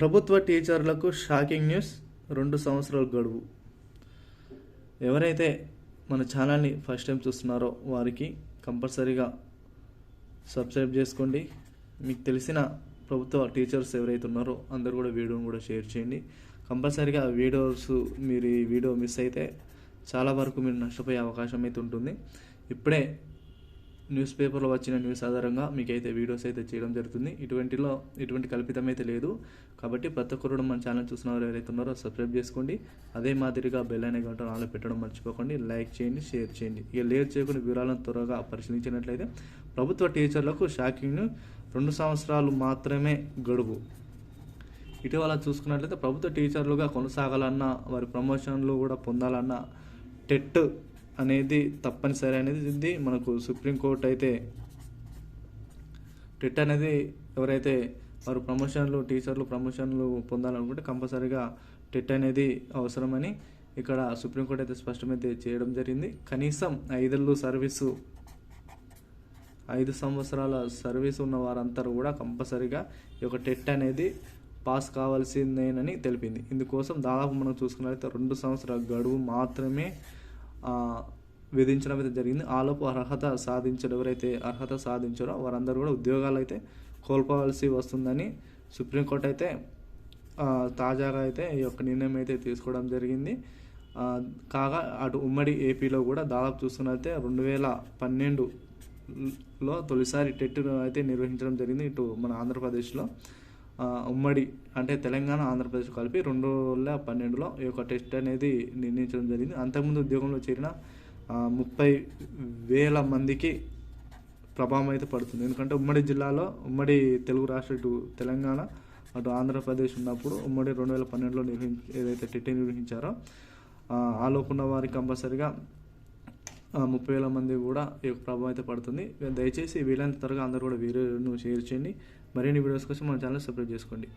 ప్రభుత్వ టీచర్లకు shocking news రెండు సంవత్సరాల గడువు. ఎవరైతే మన ఛానల్ని ఫస్ట్ టైం చూస్తున్నారో వారికి కంపల్సరీగా సబ్స్క్రైబ్ చేసుకోండి. మీకు తెలిసిన ప్రభుత్వ టీచర్స్ ఎవరైతే ఉన్నారో అందరూ కూడా వీడియోని కూడా షేర్ చేయండి. కంపల్సరీగా వీడియోస్ మీరు ఈ వీడియో మిస్ అయితే చాలా వరకు మీరు నష్టపోయే అవకాశం అయితే ఉంటుంది. ఇప్పుడే న్యూస్ పేపర్లో వచ్చిన న్యూస్ ఆధారంగా మీకైతే వీడియోస్ అయితే చేయడం జరుగుతుంది. ఇటువంటిలో ఇటువంటి కల్పితం అయితే లేదు. కాబట్టి ప్రతి ఒక్కరు మన ఛానల్ చూసిన వారు ఎవరైతే ఉన్నారో సబ్స్క్రైబ్ చేసుకోండి. అదే మాదిరిగా బెల్ అనే గంట నాలో పెట్టడం మర్చిపోకండి. లైక్ చేయండి షేర్ చేయండి. ఇక లేట్ చేయకుండా వివరాలను త్వరగా పరిశీలించినట్లయితే ప్రభుత్వ టీచర్లకు షాకింగ్ రెండు సంవత్సరాలు మాత్రమే గడువు. ఇటీవల చూసుకున్నట్లయితే ప్రభుత్వ టీచర్లుగా కొనసాగాలన్నా వారి ప్రమోషన్లు కూడా పొందాలన్నా టెట్ అనేది తప్పనిసరి అనేది మనకు సుప్రీంకోర్టు అయితే టెట్ అనేది ఎవరైతే వారు ప్రమోషన్లు టీచర్లు ప్రమోషన్లు పొందాలనుకుంటే కంపల్సరీగా టెట్ అనేది అవసరమని ఇక్కడ సుప్రీంకోర్టు అయితే స్పష్టమైతే చేయడం జరిగింది. కనీసం ఐదేళ్ళు సర్వీసు ఐదు సంవత్సరాల సర్వీస్ ఉన్న వారందరూ కూడా కంపల్సరీగా ఈ యొక్క టెట్ అనేది పాస్ కావాల్సిందేనని తెలిపింది. ఇందుకోసం దాదాపు మనం చూసుకున్నట్లయితే రెండు సంవత్సరాల గడువు మాత్రమే విధించడం అయితే జరిగింది. ఆలోపు అర్హత సాధించడం ఎవరైతే అర్హత సాధించారో వారందరూ కూడా ఉద్యోగాలు అయితే కోల్పోవాల్సి వస్తుందని సుప్రీంకోర్టు అయితే తాజాగా అయితే ఈ యొక్క నిర్ణయం అయితే తీసుకోవడం జరిగింది. కాగా అటు ఉమ్మడి ఏపీలో కూడా దాదాపు చూస్తున్నైతే రెండు వేల పన్నెండులో తొలిసారి టెట్ అయితే నిర్వహించడం జరిగింది. ఇటు మన ఆంధ్రప్రదేశ్లో. ఉమ్మడి అంటే తెలంగాణ ఆంధ్రప్రదేశ్ కలిపి రెండు వేల పన్నెండులో ఈ యొక్క టెస్ట్ అనేది నిర్ణయించడం జరిగింది. అంతకుముందు ఉద్యోగంలో చేరిన ముప్పై వేల మందికి ప్రభావం అయితే పడుతుంది. ఎందుకంటే ఉమ్మడి జిల్లాలో ఉమ్మడి తెలుగు రాష్ట్ర ఇటు తెలంగాణ అటు ఆంధ్రప్రదేశ్ ఉన్నప్పుడు ఉమ్మడి రెండు వేల పన్నెండులో నిర్వహించి ఏదైతే టిటి నిర్వహించారో ఆ, ఉన్న వారికి కంపల్సరిగా ముప్పై వేల మంది కూడా ఈ యొక్క ప్రభావం అయితే పడుతుంది. దయచేసి వీలైనంత త్వరగా అందరూ కూడా వీడియోను షేర్ చేయండి. మరిన్ని వీడియోస్ కోసం మన ఛానల్ సబ్స్క్రైబ్ చేసుకోండి.